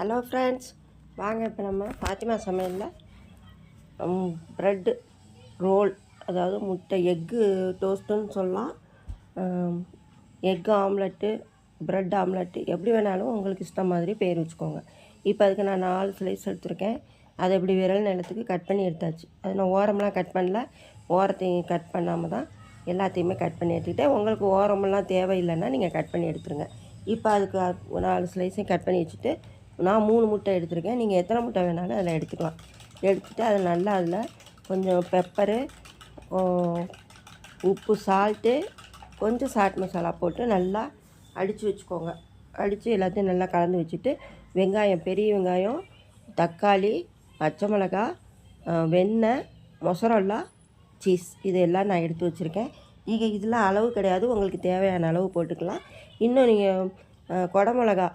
Hello friends வாங்க இப்போ நம்ம ஃபாத்திமா சமையலில் ப்ரெட்டு ரோல் அதாவது முட்டை எக்கு டோஸ்ட்டுன்னு சொல்லலாம். எக் ஆம்லெட்டு ப்ரெட் ஆம்லெட்டு எப்படி வேணாலும் உங்களுக்கு இஷ்டம் மாதிரி பேர் வச்சுக்கோங்க. இப்போ அதுக்கு நான் நாலு ஸ்லைஸ் எடுத்திருக்கேன். அதை இப்படி விரல் நிலத்துக்கு கட் பண்ணி எடுத்தாச்சு. அது நான் ஓரமெல்லாம் கட் பண்ணல. ஓரத்தையும் கட் பண்ணாமல் தான் எல்லாத்தையுமே கட் பண்ணி எடுத்துக்கிட்டேன். உங்களுக்கு ஓரமெல்லாம் தேவையில்லைன்னா நீங்கள் கட் பண்ணி எடுத்துருங்க. இப்போ அதுக்கு நாலு ஸ்லைஸையும் கட் பண்ணி வச்சுட்டு நான் மூணு முட்டை எடுத்திருக்கேன். நீங்கள் எத்தனை முட்டை வேணாலும் அதில் எடுத்துக்கலாம். எடுத்துகிட்டு அதை நல்லா அதில் கொஞ்சம் பெப்பரு உப்பு சால்ட்டு கொஞ்சம் சாட் மசாலா போட்டு நல்லா அடித்து வச்சுக்கோங்க. அடித்து எல்லாத்தையும் நல்லா கலந்து வச்சுட்டு வெங்காயம் பெரிய வெங்காயம் தக்காளி பச்சை மிளகா வெண்ணெய் மொசரல்லா சீஸ் இது எல்லாம் நான் எடுத்து வச்சுருக்கேன். நீங்கள் இதெல்லாம் அளவு கிடையாது. உங்களுக்கு தேவையான அளவு போட்டுக்கலாம். இன்னும் நீங்கள் குடமிளகா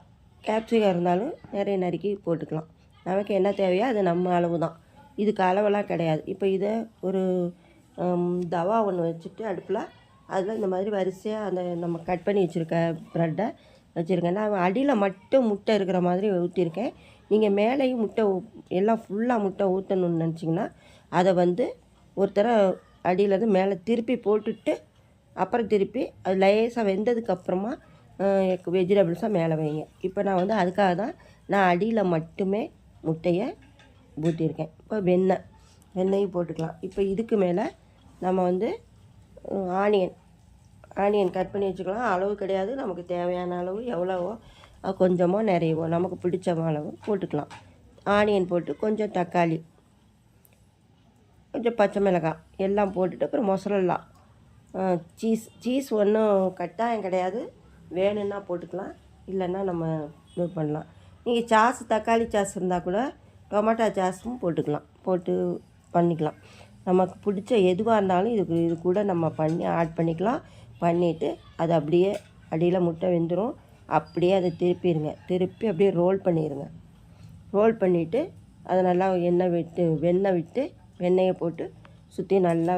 கேப்சிகம் இருந்தாலும் நிறைய நறுக்கி போட்டுக்கலாம். நமக்கு என்ன தேவையோ அது நம்ம அளவு தான் இதுக்கு அளவெல்லாம் கிடையாது. இப்போ இதை ஒரு தவா ஒன்று வச்சுட்டு அடுப்பில் அதில் இந்த மாதிரி வரிசையாக அந்த நம்ம கட் பண்ணி வச்சுருக்க ப்ரெட்டை வச்சுருக்கேன் நான் அடியில் மட்டும் முட்டை இருக்கிற மாதிரி ஊற்றிருக்கேன் நீங்கள் மேலேயும் முட்டை எல்லாம் ஃபுல்லாக முட்டை ஊற்றணும்னு நினச்சிங்கன்னா அதை வந்து ஒருத்தர அடியிலேருந்து மேலே திருப்பி போட்டுட்டு அப்புறம் திருப்பி அது லேசாக வெந்ததுக்கப்புறமா வெஜிடபிள்ஸாக மேலே வைங்க. இப்போ நான் வந்து அதுக்காக தான் நான் அடியில் மட்டுமே முட்டையை ஊற்றிருக்கேன் இப்போ வெண்ணெய் வெண்ணெயும் போட்டுக்கலாம். இப்போ இதுக்கு மேலே நம்ம வந்து ஆனியன் ஆனியன் கட் பண்ணி வச்சுக்கலாம். அளவு கிடையாது. நமக்கு தேவையான அளவு எவ்வளவோ கொஞ்சமோ நிறையவோ நமக்கு பிடிச்ச அளவு போட்டுக்கலாம். ஆனியன் போட்டு கொஞ்சம் தக்காளி கொஞ்சம் பச்சை மிளகாய் எல்லாம் போட்டுட்டு அப்புறம் மொசரெல்லாம் சீஸ் சீஸ் ஒன்றும் கட்டாயம் கிடையாது. வேணும்னா போட்டுக்கலாம் இல்லைன்னா நம்ம இது பண்ணலாம். நீங்கள் சாஸ் தக்காளி சாஸ் இருந்தால் கூட டொமேட்டோ சாஸும் போட்டுக்கலாம் போட்டு பண்ணிக்கலாம். நமக்கு பிடிச்ச எதுவாக இருந்தாலும் இதுக்கு இது கூட நம்ம பண்ணி ஆட் பண்ணிக்கலாம். பண்ணிவிட்டு அது அப்படியே அடியில் முட்டை வெந்துடும் அப்படியே அதை திருப்பிடுங்க திருப்பி அப்படியே ரோல் பண்ணிடுங்க ரோல் பண்ணிவிட்டு அதை நல்லா எண்ணெய் விட்டு வெண்ணெய் விட்டு வெண்ணெயை போட்டு சுற்றி நல்லா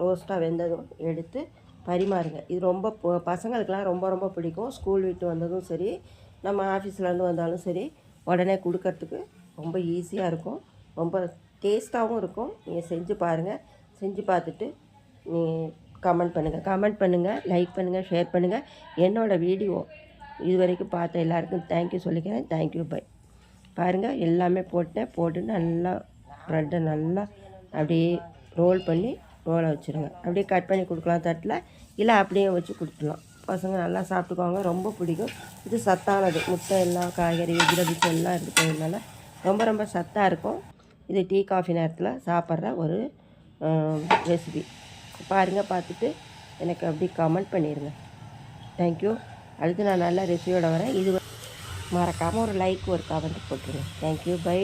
ரோஸ்ட்டாக வெந்ததும் எடுத்து பரிமாறுங்க. இது ரொம்ப பசங்களுக்கெலாம் ரொம்ப ரொம்ப பிடிக்கும். ஸ்கூல் விட்டு வந்ததும் சரி நம்ம ஆஃபீஸ்லேருந்து வந்தாலும் சரி உடனே கொடுக்கறதுக்கு ரொம்ப ஈஸியாக இருக்கும். ரொம்ப டேஸ்ட்டாகவும் இருக்கும். நீங்கள் செஞ்சு பாருங்கள் செஞ்சு பார்த்துட்டு நீ கமெண்ட் பண்ணுங்கள் கமெண்ட் பண்ணுங்கள் லைக் பண்ணுங்கள் ஷேர் பண்ணுங்கள் என்னோடய வீடியோ இது வரைக்கும் பார்த்த எல்லாருக்கும் தேங்க்யூ சொல்லிக்கிறேன். தேங்க்யூ பை பாருங்கள் எல்லாமே போட்டேன். போட்டு நல்லா ப்ரெட்டை நல்லா அப்படியே ரோல் பண்ணி ஓலை வச்சுருங்க. அப்படியே கட் பண்ணி கொடுக்கலாம் தட்டில். இல்லை அப்படியே வச்சு கொடுத்துடலாம். பசங்க நல்லா சாப்பிட்டுக்குவாங்க. ரொம்ப பிடிக்கும். இது சத்தானது. முட்டை எல்லாம் காய்கறி வெஜிடபிள்ஸ் எல்லாம் இருக்கிறதுனால ரொம்ப ரொம்ப சத்தாக இருக்கும். இது டீ காஃபி நேரத்தில் சாப்பிட்ற ஒரு ரெசிபி பாருங்கள் பார்த்துட்டு எனக்கு அப்படி கமெண்ட் பண்ணிடுங்க. தேங்க்யூ அடுத்து நான் நல்ல ரெசிபியோட வரேன். இது மறக்காமல் ஒரு லைக் ஒரு கமெண்ட் போட்டுருங்க. Thank you bye